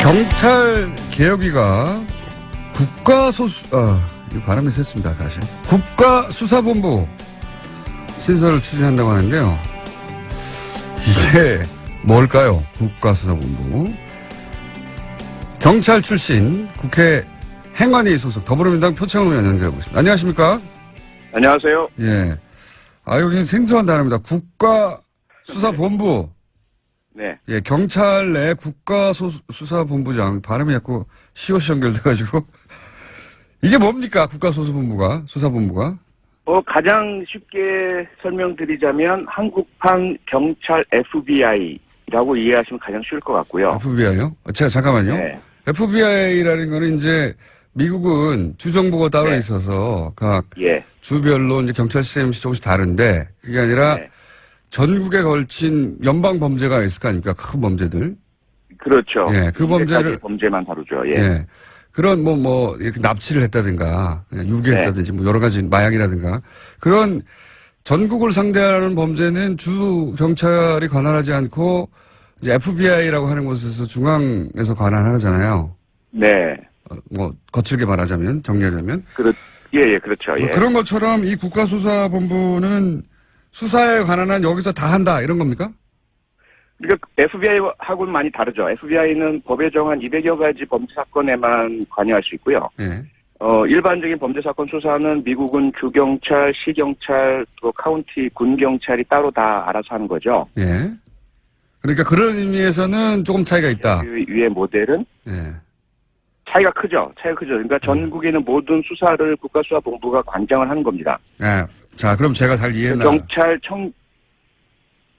경찰 개혁위가 국가소수, 아, 이거 발음이 셌습니다, 다시. 국가수사본부 신설을 추진한다고 하는데요. 이게 뭘까요? 국가수사본부. 경찰 출신 국회 행안위 소속 더불어민주당 표창원 의원 연결해 보겠습니다. 안녕하십니까? 안녕하세요. 예. 아, 여기는 생소한 단어입니다. 국가수사본부. 네. 예, 경찰 내 국가수사본부장 발음이 자꾸 시옷이 연결돼가지고 이게 뭡니까 국가수사본부가 수사본부가 어, 가장 쉽게 설명드리자면 한국판 경찰 FBI라고 이해하시면 가장 쉬울 것 같고요. FBI요? 제가 잠깐만요. 네. FBI라는 거는 이제 미국은 주정부가 따로 네. 있어서 각 예. 주별로 이제 경찰 시스템이 조금씩 다른데 그게 아니라 네. 전국에 걸친 연방 범죄가 있을 거 아닙니까 큰 범죄들. 그렇죠. 예, 그200 가지 범죄를- 범죄만 다루죠. 예. 예. 그런 뭐, 뭐, 이렇게 납치를 했다든가, 그냥 유괴했다든지, 뭐, 여러 가지 마약이라든가, 그런 전국을 상대하는 범죄는 주 경찰이 관할하지 않고, 이제 FBI라고 하는 곳에서 중앙에서 관할하잖아요. 네. 어, 뭐, 거칠게 말하자면, 정리하자면. 그렇, 예, 예, 그렇죠. 예. 뭐 그런 것처럼 이 국가수사본부는 수사에 관한 한 여기서 다 한다, 이런 겁니까? 그러니까 FBI하고는 많이 다르죠. FBI는 법에 정한 200여 가지 범죄 사건에만 관여할 수 있고요. 예. 어, 일반적인 범죄 사건 수사는 미국은 주경찰, 시경찰, 또 카운티, 군경찰이 따로 다 알아서 하는 거죠. 예. 그러니까 그런 의미에서는 조금 차이가 있다. 그 위의 모델은 예. 차이가 크죠. 차이가 크죠. 그러니까 음. 전국에 있는 모든 수사를 국가수사본부가 관장을 하는 겁니다. 예. 자, 그럼 제가 잘 이해했나? 경찰청,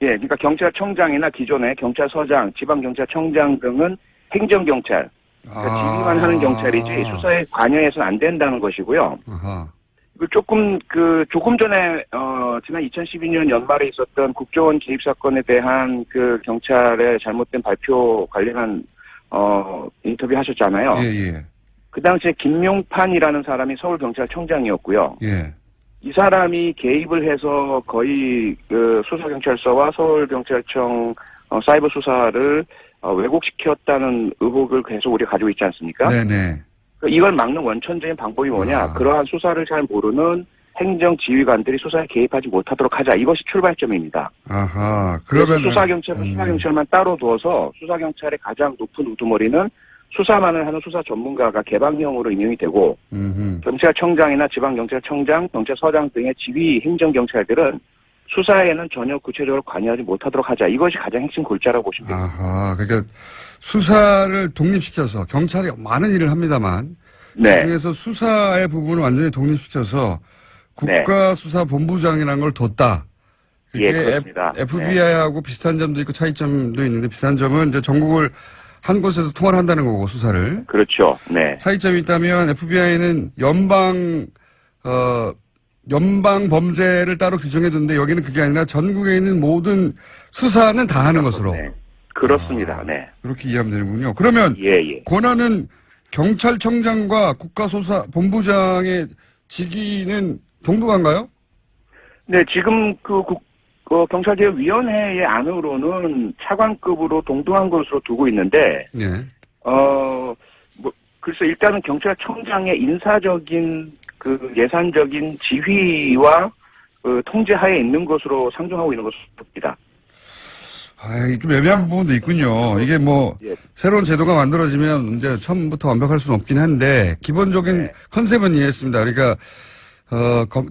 예, 그러니까 경찰청장이나 기존의 경찰서장, 지방경찰청장 등은 행정경찰, 그러니까 아. 지휘만 하는 경찰이지 수사에 관여해서는 안 된다는 것이고요. 아하. 그 조금 그 조금 전에 어 지난 2012년 연말에 있었던 국정원 개입 사건에 대한 그 경찰의 잘못된 발표 관련한 어 인터뷰 하셨잖아요. 예, 예. 그 당시에 김용판이라는 사람이 서울 경찰청장이었고요. 예. 이 사람이 개입을 해서 거의 그 수사경찰서와 서울경찰청 어, 사이버 수사를 어, 왜곡시켰다는 의혹을 계속 우리가 가지고 있지 않습니까? 네네. 그 이걸 막는 원천적인 방법이 뭐냐? 아. 그러한 수사를 잘 모르는 행정 지휘관들이 수사에 개입하지 못하도록 하자. 이것이 출발점입니다. 아하. 그러면 수사 경찰은 수사 경찰만 따로 두어서 수사 경찰의 가장 높은 우두머리는 수사만을 하는 수사 전문가가 개방형으로 임명이 되고 음. 경찰청장이나 지방경찰청장, 경찰서장 등의 지휘 행정 경찰들은 수사에는 전혀 구체적으로 관여하지 못하도록 하자. 이것이 가장 핵심 골자라고 보시면 됩니다. 아하. 그러니까 수사를 독립시켜서 경찰이 많은 일을 합니다만 네. 그중에서 수사의 부분을 완전히 독립시켜서 네. 국가수사본부장이라는 걸 뒀다. 그게 예, 그렇습니다. FBI하고 비슷한 점도 있고 차이점도 있는데 비슷한 점은 이제 전국을 한 곳에서 통화를 한다는 거고 수사를 그렇죠. 네. 차이점이 있다면 FBI는 연방 어 연방 범죄를 따로 규정해 둔데 여기는 그게 아니라 전국에 있는 모든 수사는 다 하는 것으로 네. 그렇습니다. 아. 네. 그렇게 이해하면 되는군요. 그러면 예, 예. 권한은 경찰청장과 국가수사 본부장의 직위는 동등한가요? 네, 지금 그 국, 그 경찰개혁위원회의 안으로는 차관급으로 동등한 것으로 두고 있는데, 네. 어, 뭐, 글쎄, 일단은 경찰청장의 인사적인 그 예산적인 지휘와 그 통제하에 있는 것으로 상정하고 있는 것입니다. 아, 좀 애매한 부분도 있군요. 이게 뭐 예. 새로운 제도가 만들어지면 이제 처음부터 완벽할 수는 없긴 한데 기본적인 네. 컨셉은 이해했습니다. 그러니까 어, 검-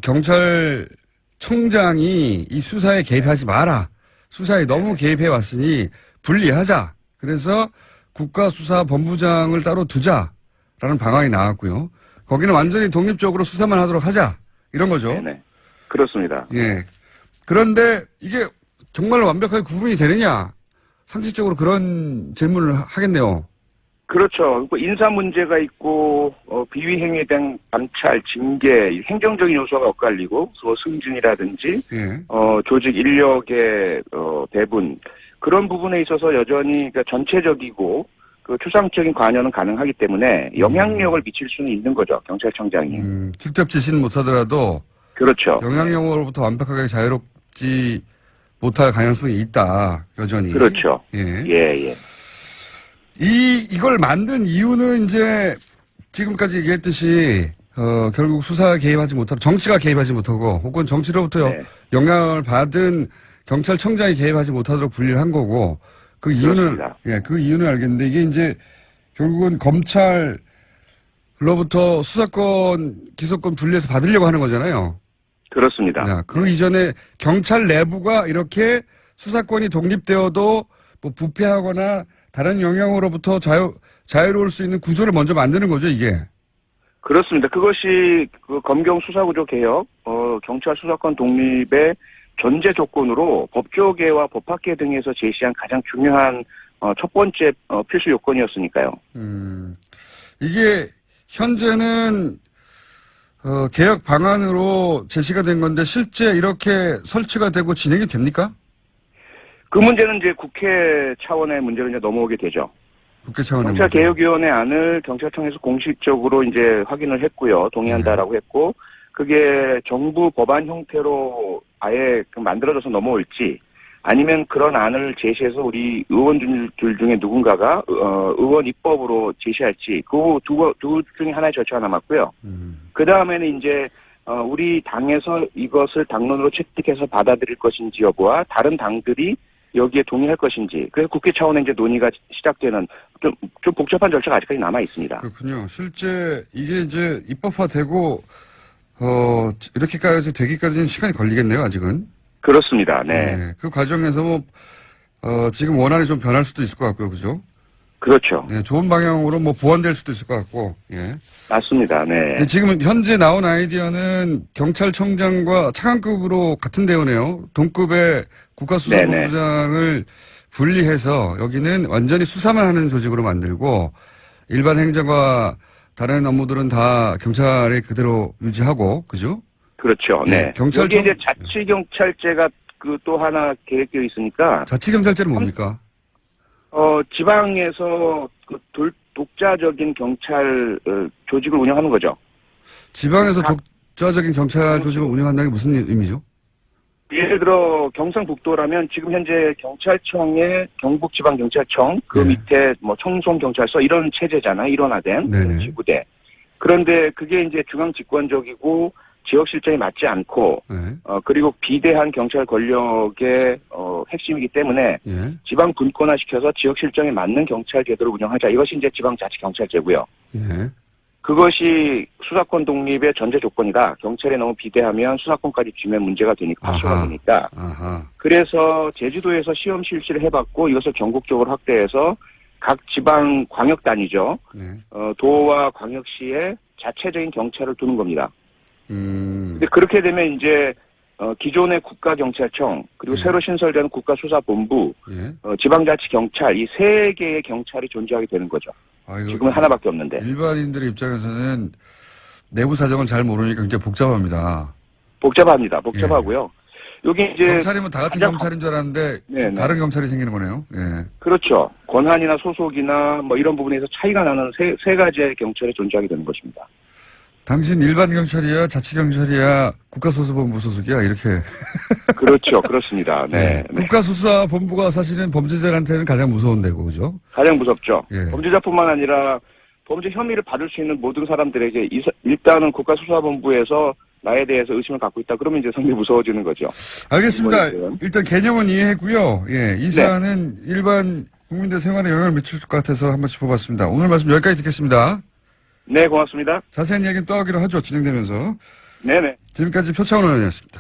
경찰청장이 이 수사에 개입하지 마라. 수사에 너무 개입해 왔으니 분리하자. 그래서 국가수사본부장을 따로 두자라는 방안이 나왔고요. 거기는 완전히 독립적으로 수사만 하도록 하자. 이런 거죠. 네네. 그렇습니다. 예. 그런데 이게 정말 완벽하게 구분이 되느냐? 상식적으로 그런 질문을 하- 하겠네요. 그렇죠. 그 인사 문제가 있고 어, 비위 행위에 대한 관찰, 징계, 행정적인 요소가 엇갈리고 뭐 승진이라든지 예. 어, 조직 인력의 어, 배분 그런 부분에 있어서 여전히 그러니까 전체적이고 그 추상적인 관여는 가능하기 때문에 영향력을 미칠 수는 있는 거죠 경찰청장이. 음, 직접 지시는 못하더라도 그렇죠. 영향력으로부터 완벽하게 자유롭지 못할 가능성이 있다. 여전히. 그렇죠. 예. 예 예. 이, 이걸 만든 이유는 이제 지금까지 얘기했듯이, 어, 결국 수사에 개입하지 못하고, 정치가 개입하지 못하고, 혹은 정치로부터 네. 영향을 받은 경찰청장이 개입하지 못하도록 분리를 한 거고, 그 이유는. 예, 그 이유는 알겠는데, 이게 이제 결국은 검찰로부터 수사권, 기소권 분리해서 받으려고 하는 거잖아요. 그렇습니다. 야, 그 이전에 경찰 내부가 이렇게 수사권이 독립되어도 뭐 부패하거나 다른 영향으로부터 자유, 자유로울 수 있는 구조를 먼저 만드는 거죠, 이게. 그렇습니다. 그것이 그 검경 수사구조 개혁, 어, 경찰 수사권 독립의 전제 조건으로 법조계와 법학계 등에서 제시한 가장 중요한 어, 첫 번째 어, 필수 요건이었으니까요. 음, 이게 현재는 어, 개혁 방안으로 제시가 된 건데 실제 이렇게 설치가 되고 진행이 됩니까? 그 문제는 이제 국회 차원의 문제로 이제 넘어오게 되죠. 국회 차원의 경찰 문제. 개혁위원회 안을 경찰청에서 공식적으로 이제 확인을 했고요. 동의한다라고 했고, 그게 정부 법안 형태로 아예 그 만들어져서 넘어올지, 아니면 그런 안을 제시해서 우리 의원들 중에 누군가가 어, 의원 입법으로 제시할지, 그두두 중에 하나의 절차가 남았고요. 음, 그 다음에는 이제 어, 우리 당에서 이것을 당론으로 채택해서 받아들일 것인지 여부와 다른 당들이 여기에 동의할 것인지 그래서 국회 차원의 이제 논의가 시작되는 좀, 좀 복잡한 절차가 아직까지 남아 있습니다. 그렇군요. 실제 이게 이제 입법화되고 어, 이렇게까지 되기까지는 시간이 걸리겠네요, 아직은. 그렇습니다. 네. 네, 그 과정에서 뭐, 어, 지금 원안이 좀 변할 수도 있을 것 같고요. 그죠? 그렇죠. 네, 좋은 방향으로 뭐 보완될 수도 있을 것 같고, 예. 맞습니다. 네. 근데 지금 현재 나온 아이디어는 경찰청장과 차관급으로 같은 대우네요. 동급의 국가수사본부장을 분리해서 여기는 완전히 수사만 하는 조직으로 만들고 일반 행정과 다른 업무들은 다 경찰에 그대로 유지하고, 그죠? 그렇죠. 네, 네. 경찰청- 여기 이제 자치경찰제가 그 또 하나 계획되어 있으니까 자치경찰제는 뭡니까? 어 지방에서 그 돌, 독자적인 경찰 어, 조직을 운영하는 거죠. 지방에서 각- 독자적인 경찰 조직을 운영한다는 게 무슨 의미죠? 예를 들어 경상북도라면 지금 현재 경찰청의 경북지방경찰청 그 네. 밑에 뭐 청송경찰서 이런 체제잖아요 일원화된 네네. 지구대 그런데 그게 이제 중앙 집권적이고 지역 실정에 맞지 않고 네. 어 그리고 비대한 경찰 권력의 어 핵심이기 때문에 예. 지방 분권화 시켜서 지역 실정에 맞는 경찰 제도를 운영하자 이것이 이제 지방자치경찰제고요. 예. 그것이 수사권 독립의 전제 조건이다. 경찰이 너무 비대하면 수사권까지 쥐면 문제가 되니까 파쇼가. 되니까 아하. 그래서 제주도에서 시험 실시를 해봤고 이것을 전국적으로 확대해서 각 지방 광역단이죠. 네. 어, 도와 광역시에 자체적인 경찰을 두는 겁니다. 음. 근데 그렇게 되면 이제 어, 기존의 국가경찰청 그리고 네. 새로 신설되는 국가수사본부, 예. 어, 지방자치경찰 이 세 개의 경찰이 존재하게 되는 거죠. 아, 지금은 하나밖에 없는데. 일반인들의 입장에서는 내부 사정을 잘 모르니까 굉장히 복잡합니다. 복잡합니다. 복잡하고요. 여기 이제 경찰이면 다 같은 가장 경찰인 줄 알았는데 네, 네. 다른 경찰이 생기는 거네요. 예. 그렇죠. 권한이나 소속이나 뭐 이런 부분에서 차이가 나는 세, 세 가지의 경찰이 존재하게 되는 것입니다. 당신 일반 경찰이야, 자치 경찰이야, 국가수사본부 소속이야 이렇게. 그렇죠. 그렇습니다. 네. 네. 국가수사본부가 사실은 범죄자한테는 가장 무서운 데고 그죠? 가장 무섭죠. 예. 범죄자뿐만 아니라 범죄 혐의를 받을 수 있는 모든 사람들에게 일단은 국가수사본부에서 나에 대해서 의심을 갖고 있다. 그러면 이제 상당히 무서워지는 거죠. 알겠습니다. 일단 개념은 이해했고요. 예, 이 네. 사안은 일반 국민들 생활에 영향을 미칠 것 같아서 한번 짚어봤습니다. 오늘 말씀 여기까지 듣겠습니다. 네, 고맙습니다. 자세한 이야기는 또 하기로 하죠. 진행되면서. 네네. 지금까지 표창원 의원이었습니다.